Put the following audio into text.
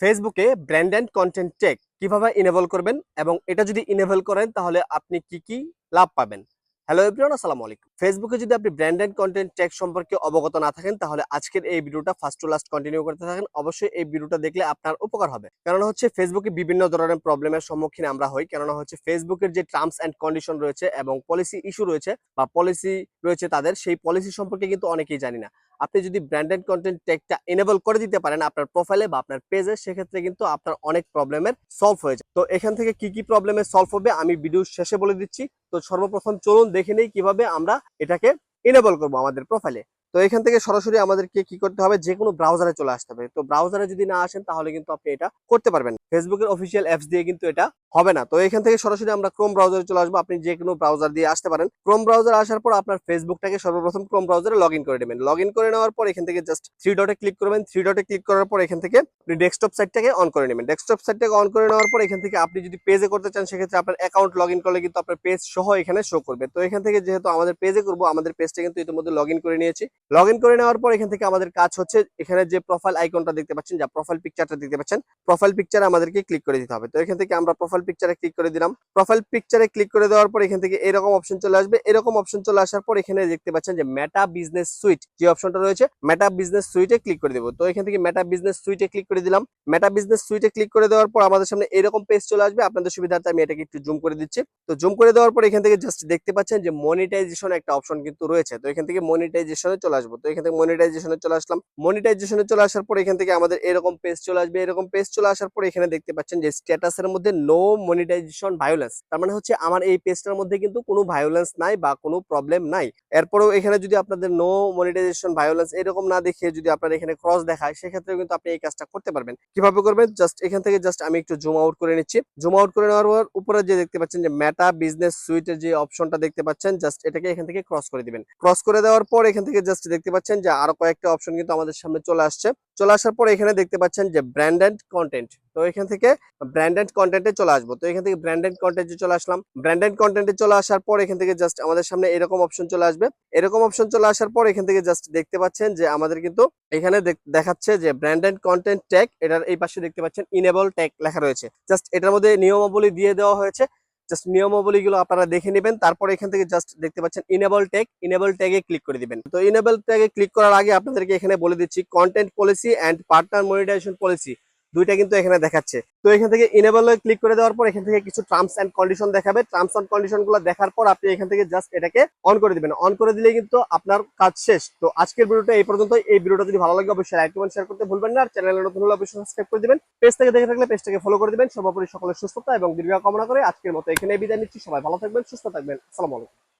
ফেসবুকে brand and content tag কীভাবে enable করবেন এবং এটা যদি ইনেবল করেন তাহলে আপনি কি কি লাভ পাবেন। হ্যালো এভরিওয়ান আসসালামু আলাইকুম। ফেসবুকে যদি আপনি ব্র্যান্ড অ্যান্ড কন্টেন্ট টেক সম্পর্কে অবগত না থাকেন, তাহলে আজকের এই ভিডিওটা ফার্স্ট টু লাস্ট কন্টিনিউ করতে থাকেন। অবশ্যই এই ভিডিওটা দেখলে আপনার উপকার হবে। কেননা হচ্ছে ফেসবুকে বিভিন্ন ধরনের প্রবলেমের সম্মুখীন আমরা হই। কেননা হচ্ছে ফেসবুকের যে টার্মস অ্যান্ড কন্ডিশন রয়েছে এবং পলিসি ইস্যু রয়েছে বা পলিসি রয়েছে তাদের, সেই পলিসি সম্পর্কে কিন্তু অনেকেই জানি না। আপনি যদি ব্র্যান্ডেড কন্টেন্ট টেকটা এনেবল করে দিতে পারেন আপনার প্রোফাইলে বা আপনার পেজে সেক্ষেত্রে কিন্তু আপনার অনেক প্রবলেমের সলভ হয়ে যায়। তো এখান থেকে কি কি প্রবলেমের সলভ হবে আমি ভিডিও শেষে বলে দিচ্ছি। তো সর্বপ্রথম চলুন দেখে নেই কীভাবে আমরা এটাকে এনেবল করব আমাদের প্রোফাইলে তো এখান থেকে সরাসরি আমাদেরকে কি করতে হবে? যে কোনো ব্রাউজারে চলে আসতে হবে। তো ব্রাউজারে যদি না আসেন, তাহলে কিন্তু আপনি এটা করতে পারবেন। ফেসবুকের অফিসিয়াল অ্যাপস দিয়ে কিন্তু এটা হবে না। তো এখান থেকে সরাসরি আমরা ক্রোম ব্রাউজারে চলে আসব। আপনি যে কোনো ব্রাউজার দিয়ে আসতে পারেন। ক্রোম ব্রাউজার আসার পর আপনার ফেসবুকটাকে সর্বপ্রথম ক্রোম ব্রাউজারে লগ করে নেবেন। লগ করে নেওয়ার পর এখান থেকে জাস্ট থ্রি ডটে ক্লিক করবেন। থ্রি ডটে ক্লিক করার পর এখান থেকে আপনি ডেস্কটপ সাইটটাকে অন করে নেবেন। ডেস্কটপ সাইটটাকে অন করে নেওয়ার পর এখান থেকে আপনি যদি পেজে করতে চান, সেক্ষেত্রে আপনার অ্যাকাউন্ট লগ করলে কিন্তু আপনার পেজ সহ এখানে শো করবে। তো এখান থেকে যেহেতু আমাদের পেজে করব, আমাদের পেজটা কিন্তু ইতিমধ্যে লগ করে নিয়েছি। লগ করে নেওয়ার পর এখান থেকে আমাদের কাজ হচ্ছে, এখানে যে প্রোফাইল আইকনটা দেখতে পাচ্ছেন, যা প্রোফাইল পিকচারটা দেখতে পাচ্ছেন প্রোফাইল পিকচার আমাদেরকে ক্লিক করে দিতে হবে। তো এখান থেকে আমরা প্রোফাইল পিকচারে ক্লিক করে দিলাম। প্রোফাইল পিকচারে ক্লিক করে দেওয়ার পর এখান থেকে এরকম অপশন চলে আসবে। এরকম অপশন চলে আসার পর এখানে দেখতে পাচ্ছেন যে মেটা বিজনেস সুইট যে অপশনটা রয়েছে মেটা বিজনেস সুইটে ক্লিক করে দেবো। তো এখান থেকে মেটা বিজনেস সুইটে ক্লিক করে দিলাম। মেটা বিজনেস সুইটে ক্লিক করে দেওয়ার পর আমাদের সামনে এরকম পেজ চলে আসবে। আপনাদের সুবিধার্থে আমি এটাকে একটু জুম করে দিচ্ছি। তো জুম করে দেওয়ার পর এখান থেকে জাস্ট দেখতে পাচ্ছেন যে মনিটাইজেশন একটা অপশন কিন্তু রয়েছে। তো এখান থেকে মনিটাইজেশনে চলে আসব। তো এখান থেকে মনিটাইজেশনে চলে আসলাম। মনিটাইজেশনে চলে আসার পর এখান থেকে আমাদের এরকম পেজ চলে আসবে। এরকম পেজ চলে আসার পর এখানে দেখতে পাচ্ছেন যে স্ট্যাটাসের মধ্যে নো মনিটাইজেশন ভায়োলেন্স তার মানে হচ্ছে আমার এই পেজটার মধ্যে কিন্তু কোনো ভায়োলেন্স নাই বা কোনো প্রবলেম নাই। এরপরেও এখানে যদি আপনাদের নো মনিটাইজেশন ভায়োলেন্স এরকম না দেখে যদি আপনার এখানে ক্রস দেখায় সেক্ষেত্রে কিন্তু আপনি এই কাজটা করতে পারবেন। কীভাবে করবেন? জাস্ট এখান থেকে জাস্ট আমি একটু জুম আউট করে নিচ্ছি। জুম আউট করে নেওয়ার পর উপরে যে দেখতে পাচ্ছেন যে মেটা বিজনেস সুইটের যে অপশনটা দেখতে পাচ্ছেন জাস্ট এটাকে এখান থেকে ক্রস করে দিবেন। ক্রস করে দেওয়ার পর এখান থেকে জাস্ট দেখতে পাচ্ছেন যে আরও কয়েকটা অপশন কিন্তু আমাদের সামনে চলে আসছে। চলে আসার পর এখানে দেখতে পাচ্ছেন যে ব্র্যান্ডেড কন্টেন্ট তো এখান থেকে ব্র্যান্ডেড কন্টেন্টে চলে আসব। তো এখান থেকে ব্র্যান্ডেড কন্টেন্টে চলে আসলাম। ব্র্যান্ডেড কন্টেন্টে চলে আসার পর এখান থেকে জাস্ট আমাদের সামনে এরকম অপশন চলে আসবে। এরকম অপশন চলে আসার পর এখান থেকে জাস্ট দেখতে পাচ্ছেন যে আমাদের কিন্তু এখানে দেখ- দেখাচ্ছে যে ব্র্যান্ডেড কন্টেন্ট ট্যাগ এটার এই পাশে দেখতে পাচ্ছেন ইনেবল ট্যাগ লেখা রয়েছে। জাস্ট এটার মধ্যে নিয়মাবলী দিয়ে দেওয়া হয়েছে। জাস্ট নিয়মাবলীগুলো আপনারা দেখে নেবেন, তারপর এখান থেকে জাস্ট দেখতে পাচ্ছেন ইনেবল ট্যাগ ইনেবল ট্যাগে ক্লিক করে দিবেন। তো ইনেবল ট্যাগে ক্লিক করার আগে আপনাদেরকে এখানে বলে দিচ্ছি content policy and partner monetization policy দুইটা কিন্তু এখানে দেখাচ্ছে। তো এখান থেকে ইনেবল ক্লিক করে দেওয়ার পর এখান থেকে কিছু টার্মস অ্যান্ড কন্ডিশন দেখাবে। টার্মস অ্যান্ড কন্ডিশনগুলো দেখার পর আপনি এখান থেকে জাস্ট এটাকে অন করে দিবেন। অন করে দিলে কিন্তু আপনার কাজ শেষ। তো আজকের ভিডিওটা এই পর্যন্ত এই ভিডিওটা যদি ভালো লাগে অবশ্যই লাইক কমেন্ট শেয়ার করতে ভুলবেন না। আর চ্যানেলে নতুন হলে অবশ্যই সাবস্ক্রাইব করে দিবেন। পেজ থেকে দেখে থাকলে পেজটাকে ফলো করে দিবেন। সর্বোপরি সকলের সুস্থতা এবং দীর্ঘ কামনা করে আজকের মতো এখানে বিদায় নিচ্ছি। সবাই ভালো থাকবেন, সুস্থ থাকবেন। আসসালামু আলাইকুম।